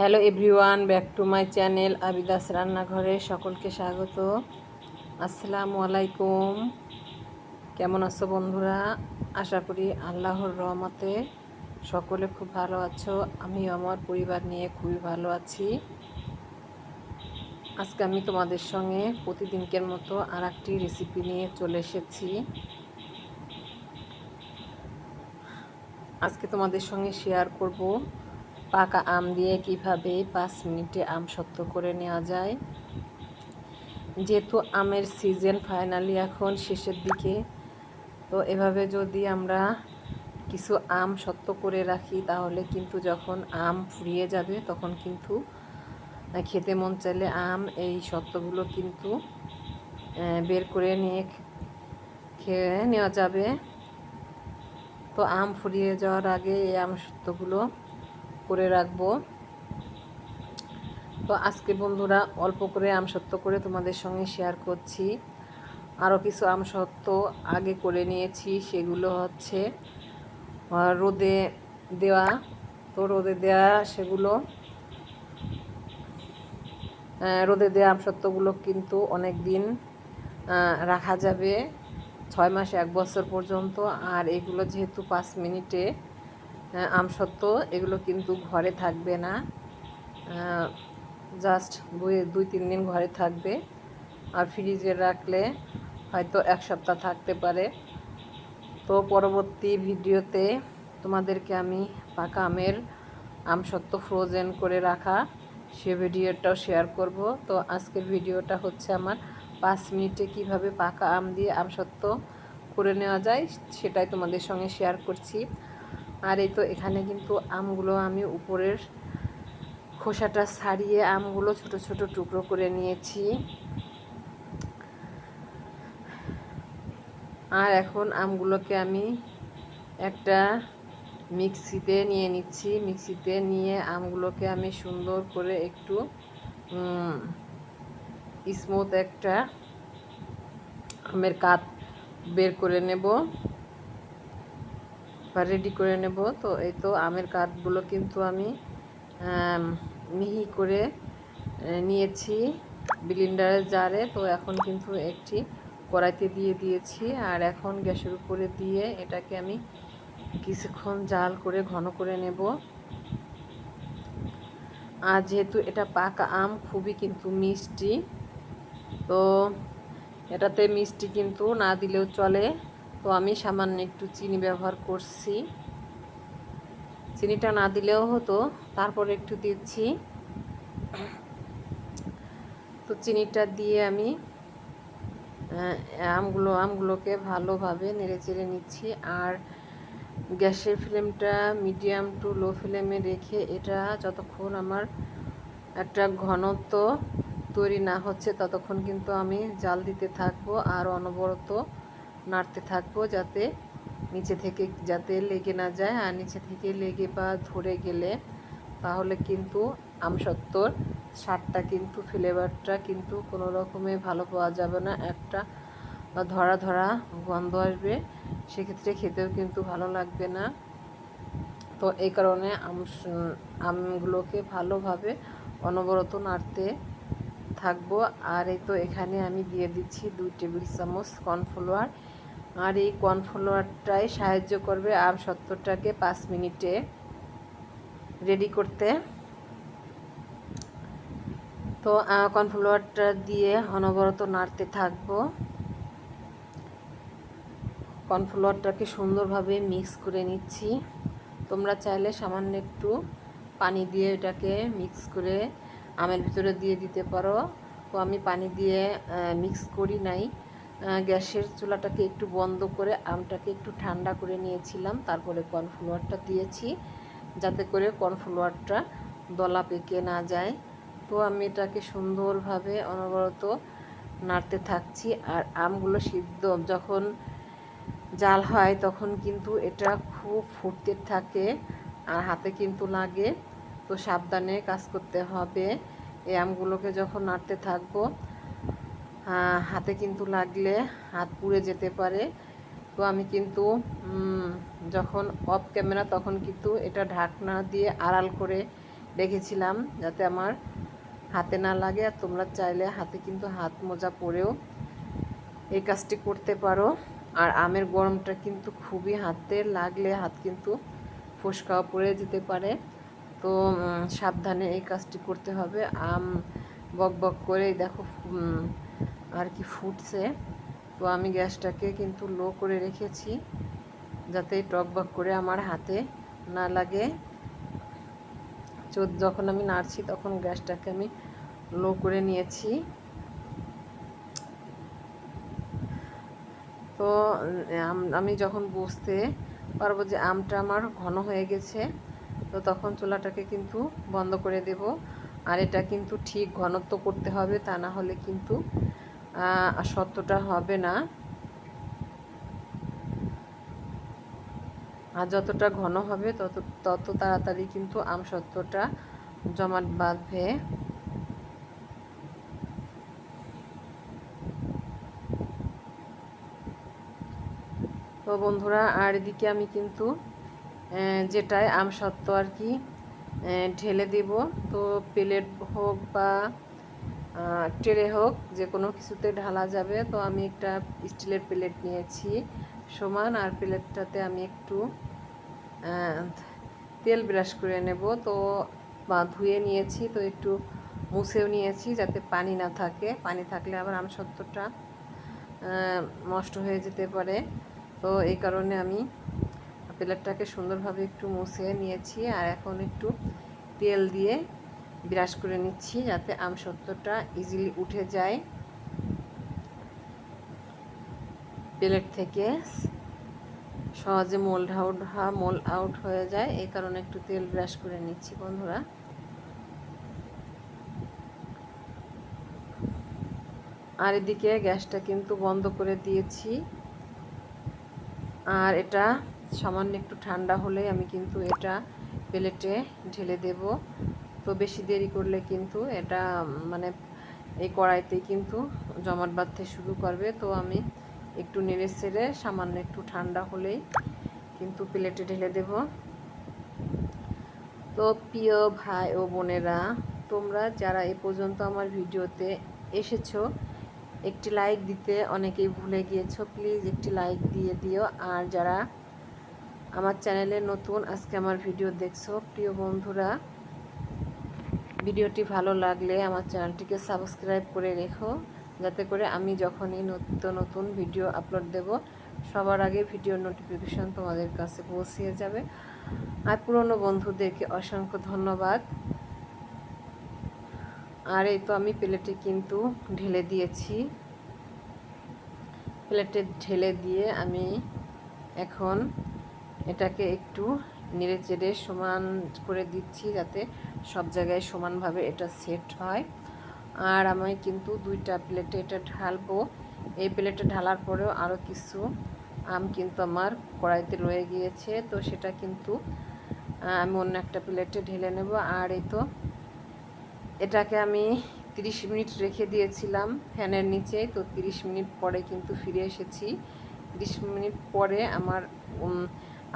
Hello everyone, back to my channel আবিদাস রান্নাঘরে সকলকে স্বাগত। আসসালামু আলাইকুম। কেমন আছো বন্ধুরা? আশা করি আল্লাহর রহমতে সকলে খুব ভালো আছো। আমি আমার পরিবার নিয়ে খুবই ভালো আছি। আজকে আমি তোমাদের সঙ্গে প্রতিদিনকের মতো আর একটি রেসিপি নিয়ে চলে এসেছি। আজকে তোমাদের সঙ্গে শেয়ার করব পাকা আম দিয়ে কীভাবে পাঁচ মিনিটে আম সত্য করে নেওয়া যায়? যেহেতু আমের সিজন ফাইনালি এখন শেষের দিকে, তো এভাবে যদি আমরা কিছু আম সত্য করে রাখি, তাহলে কিন্তু যখন আম ফুরিয়ে যাবে, তখন কিন্তু খেতে মন চাইলে আম এই সত্ত্বগুলো কিন্তু বের করে নিয়ে খেয়ে নেওয়া যাবে। তো আম ফুরিয়ে যাওয়ার আগে এই আম সত্ত্বগুলো করে রাখব। তো আজকে বন্ধুরা অল্প করে আম সত্য করে তোমাদের সঙ্গে শেয়ার করছি। আরও কিছু আম সত্য আগে করে নিয়েছি, সেগুলো হচ্ছে রোদে দেওয়া। তো রোদে দেওয়া সেগুলো রোদে দেওয়া আমসত্ত্বগুলো কিন্তু অনেক দিন রাখা যাবে। ছয় মাস, এক বছর পর্যন্ত। আর এগুলো যেহেতু পাঁচ মিনিটে আমসত্ত্ব এগুলো কিন্তু ঘরে থাকবে না। জাস্ট দুই দুই, তিন দিন ঘরে থাকবে। আর ফ্রিজে রাখলে হয়তো এক সপ্তাহ থাকতে পারে। তো পরবর্তী ভিডিওতে তোমাদেরকে আমি পাকা আমের আমসত্ত্ব ফ্রোজেন করে রাখা সে ভিডিওটাও শেয়ার করব। তো আজকের ভিডিওটা হচ্ছে আমার পাঁচ মিনিটে কীভাবে পাকা আম দিয়ে আমসত্ত্ব করে নেওয়া যায়, সেটাই তোমাদের সঙ্গে শেয়ার করছি। আর এই তো এখানে কিন্তু আমগুলো আমি উপরের খোসাটা ছাড়িয়ে আমগুলো ছোট ছোট টুকরো করে নিয়েছি। আর এখন আমগুলোকে আমি একটা মিক্সিতে নিয়ে নিচ্ছি। মিক্সিতে নিয়ে আমগুলোকে আমি সুন্দর করে একটু স্মুথ একটা আমের কাত বের করে নেব। বা রেডি করে নেব। তো এই তো আমের কাঠগুলো কিন্তু আমি মিহি করে নিয়েছি বিলিন্ডারের জারে। তো এখন কিন্তু একটি কড়াইতে দিয়ে দিয়েছি। আর এখন গ্যাসের উপরে দিয়ে এটাকে আমি কিছুক্ষণ জাল করে ঘন করে নেব। আর যেহেতু এটা পাকা আম, খুবই কিন্তু মিষ্টি। তো এটাতে মিষ্টি কিন্তু না দিলেও চলে। তো আমি সামান্য একটু চিনি ব্যবহার করছি। চিনিটা না দিলেও হতো, তারপরে একটু দিচ্ছি। তো চিনিটা দিয়ে আমি আমগুলো, আমগুলোকে ভালোভাবে নেড়ে চেড়ে নিচ্ছি। আর গ্যাসের ফ্লেমটা মিডিয়াম টু লো ফ্লেমে রেখে এটা যতক্ষণ আমার একটা ঘনত্ব তৈরি না হচ্ছে, ততক্ষণ কিন্তু আমি জাল দিতে থাকব। আর অনবরত নাড়তে থাকব যাতে নিচে থেকে যাতে লেগে না যায়। আর নিচে থেকে লেগে বা ধরে গেলে তাহলে কিন্তু আমসত্ত্বর স্বাদটা কিন্তু ফ্লেভারটা কিন্তু কোনো রকমে ভালো পাওয়া যাবে না। একটা ধরা ধরা গন্ধ আসবে, সেক্ষেত্রে খেতেও কিন্তু ভালো লাগবে না। তো এই কারণে আম আমগুলোকে ভালোভাবে অনবরত নাড়তে থাকব। আর এই তো এখানে আমি দিয়ে দিচ্ছি দুই টেবিল চামচ কর্নফ্লাওয়ার। আর এই কর্নফ্লাওয়ারটাই সাহায্য করবে আম সত্তরটাকে পাঁচ মিনিটে রেডি করতে। তো কর্নফ্লাওয়ারটা দিয়ে অনবরত নাড়তে থাকব। কর্নফ্লাওয়ারটাকে সুন্দরভাবে মিক্স করে নিচ্ছি। তোমরা চাইলে সামান্য একটু পানি দিয়ে এটাকে মিক্স করে আমের ভিতরে দিয়ে দিতে পারো। তো, আমি পানি দিয়ে মিক্স করি নাই। গ্যাসের চুলাটাকে একটু বন্ধ করে আমটাকে একটু ঠান্ডা করে নিয়েছিলাম। তারপরে কর্নফ্লাওয়ারটা দিয়েছি যাতে করে কর্নফ্লাওয়ারটা দলা পেকে না যায়। তো আমি এটাকে সুন্দরভাবে অনবরত নাড়তে থাকছি আর আমগুলো সিদ্ধ। যখন জাল হয় তখন কিন্তু এটা খুব ফুটতে থাকে আর হাতে কিন্তু লাগে। তো সাবধানে কাজ করতে হবে। এই আমগুলোকে যখন নাড়তে থাকব হাতে কিন্তু লাগলে হাত পুড়ে যেতে পারে। তো আমি কিন্তু যখন অফ ক্যামেরা তখন কিন্তু এটা ঢাকনা দিয়ে আড়াল করে রেখেছিলাম যাতে আমার হাতে না লাগে। আর তোমরা চাইলে হাতে কিন্তু হাত মোজা পরেও এই কাজটি করতে পারো। আর আমের গরমটা কিন্তু খুবই হাতে লাগলে হাত কিন্তু ফোসকাও পড়ে যেতে পারে। তো সাবধানে এই কাজটি করতে হবে। আম বক বক করে দেখো আর কি ফুটছে। তো আমি গ্যাসটাকে কিন্তু লো করে রেখেছি, যাতে টক বক করে আমার হাতে না লাগে। যখন আমি নাড়ছি তখন গ্যাসটাকে আমি লো করে নিয়েছি। তো আমি যখন বুঝতে পারব যে আমটা আমার ঘন হয়ে গেছে, তো তখন চুলাটাকে কিন্তু বন্ধ করে দেব। আর এটা কিন্তু ঠিক ঘনত্ব করতে হবে, তা না হলে কিন্তু সত্যটা হবে না। আর যতটা ঘন হবে, তত তত তাড়াতাড়ি কিন্তু আম সত্যটা জমাট বাঁধবে। তো বন্ধুরা, আর এদিকে আমি কিন্তু যেটায় আম সত্ত্ব আর কি ঢেলে দেব। তো প্লেট হোক বা ট্রে হোক, যে কোনো কিছুতে ঢালা যাবে, তো আমি একটা স্টিলের প্লেট নিয়েছি, সমান, আর প্লেটটাতে আমি একটু তেল ব্রাশ করে নেব, তো ধুয়ে নিয়েছি, তো একটু মুছেও নিয়েছি, যাতে পানি না থাকে। পানি থাকলে আবার আম সত্ত্বটা নষ্ট হয়ে যেতে পারে। তো এই কারণে আমি প্লেটটাকে সুন্দরভাবে একটু মুছে নিয়েছি, আর এখন একটু তেল দিয়ে ব্রাশ করে নিচ্ছি যাতে আম সত্যটা ইজিলি উঠে যায়। প্লেট থেকে সহজে মোল্ড আউট মোল আউট হয়ে যায়। এই কারণে একটু তেল ব্রাশ করে নিচ্ছি বন্ধুরা। আর এদিকে গ্যাসটা কিন্তু বন্ধ করে দিয়েছি। আর এটা সামান্য একটু ঠান্ডা হলে আমি কিন্তু এটা প্লেটে ঢেলে দেব। তো বেশি দেরি করলে কিন্তু এটা মানে এই কড়াইতে কিন্তু জমাট বাঁধতে শুরু করবে। তো আমি একটু নেড়ে ছেড়ে সামান্য একটু ঠান্ডা হলেই কিন্তু প্লেটে ঢেলে দেব। তো প্রিয় ভাই ও বোনেরা, তোমরা যারা এ পর্যন্ত আমার ভিডিওতে এসেছ, একটি লাইক দিতে অনেকেই ভুলে গিয়েছো, প্লিজ একটি লাইক দিয়ে দিও। আর যারা আমার চ্যানেলে নতুন, আজকে আমার ভিডিও দেখছ, প্রিয় বন্ধুরা ভিডিওটি ভালো লাগলে আমার চ্যানেলটিকে সাবস্ক্রাইব করে রেখো। যাতে করে আমি যখনই নতুন নতুন ভিডিও আপলোড দেব, সবার আগে ভিডিও নোটিফিকেশন তোমাদের কাছে পৌঁছিয়ে যাবে। আর পুরনো বন্ধুদেরকে অসংখ্য ধন্যবাদ। আর এই তো আমি প্লেটে কিন্তু ঢেলে দিয়েছি। প্লেটে ঢেলে দিয়ে আমি এখন এটাকে একটু নেড়ে চেড়ে সমান করে দিচ্ছি যাতে সব জায়গায় সমানভাবে এটা সেট হয়। আর আমি কিন্তু দুইটা প্লেটে এটা ঢালবো। এই প্লেটে ঢালার পরেও আরও কিছু আম কিন্তু আমার কড়াইতে রয়ে গিয়েছে। তো সেটা কিন্তু আমি অন্য একটা প্লেটে ঢেলে নেব। আর এই তো এটাকে আমি 30 মিনিট রেখে দিয়েছিলাম ফ্যানের নিচে। তো 30 মিনিট পরে কিন্তু ফিরে এসেছি। 30 মিনিট পরে আমার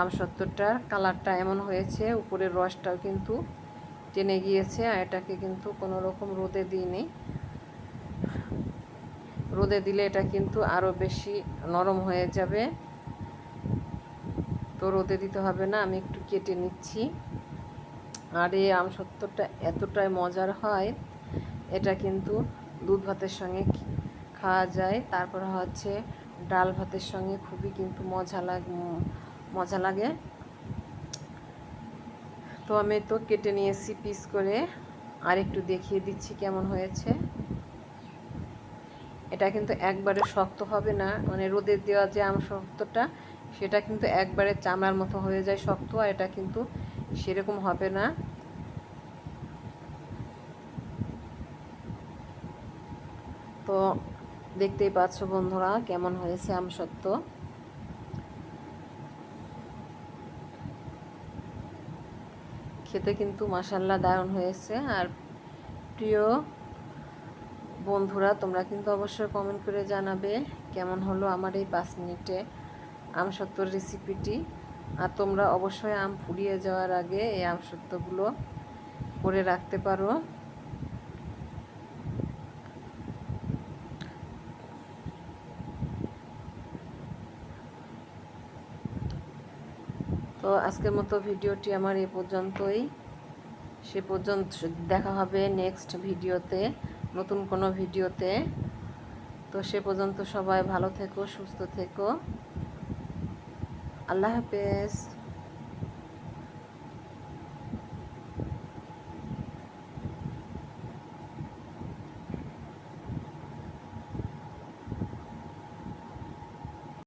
আমসত্তরটার কালারটা এমন হয়েছে, উপরের রসটাও কিন্তু টেনে গিয়েছে, আর এটাকে কিন্তু কোনো রকম রোদে দিইনি। রোদে দিলে এটা কিন্তু আরও বেশি নরম হয়ে যাবে। তো রোদে দিতে হবে না, আমি একটু কেটে নিচ্ছি। আর এই আমসত্তরটা এতটাই মজার হয়, এটা কিন্তু দুধ ভাতের সঙ্গে খাওয়া যায়। তারপর হচ্ছে ডাল ভাতের সঙ্গে খুবই কিন্তু মজা লাগ মজা লাগে। তো আমি তো কেটে নিয়েছি পিস করে। আর একটু দেখিয়ে দিচ্ছি কেমন হয়েছে। এটা কিন্তু একবারে শক্ত হবে না। মানে রোদে দেওয়া যে আম শক্তটা, সেটা কিন্তু একবারে চামড়ার মতো হয়ে যায় শক্ত, আর এটা কিন্তু সেরকম হবে না। তো দেখতেই পাচ্ছ বন্ধুরা কেমন হয়েছে আম সত্য খেতে কিন্তু মাসাল্লা দারুণ হয়েছে। আর প্রিয় বন্ধুরা, তোমরা কিন্তু অবশ্যই কমেন্ট করে জানাবে কেমন হলো আমার এই পাঁচ মিনিটে আম সত্যর রেসিপিটি আর তোমরা অবশ্যই আম ফুরিয়ে যাওয়ার আগে এই আম সত্যগুলো করে রাখতে পারো। তো আজকের মতো ভিডিওটি আমার এ পর্যন্তই। সে পর্যন্ত দেখা হবে নেক্সট ভিডিওতে, নতুন কোনো ভিডিওতে। তো সে পর্যন্ত সবাই ভালো থেকো, সুস্থ থেকো। আল্লাহ হাফেজ।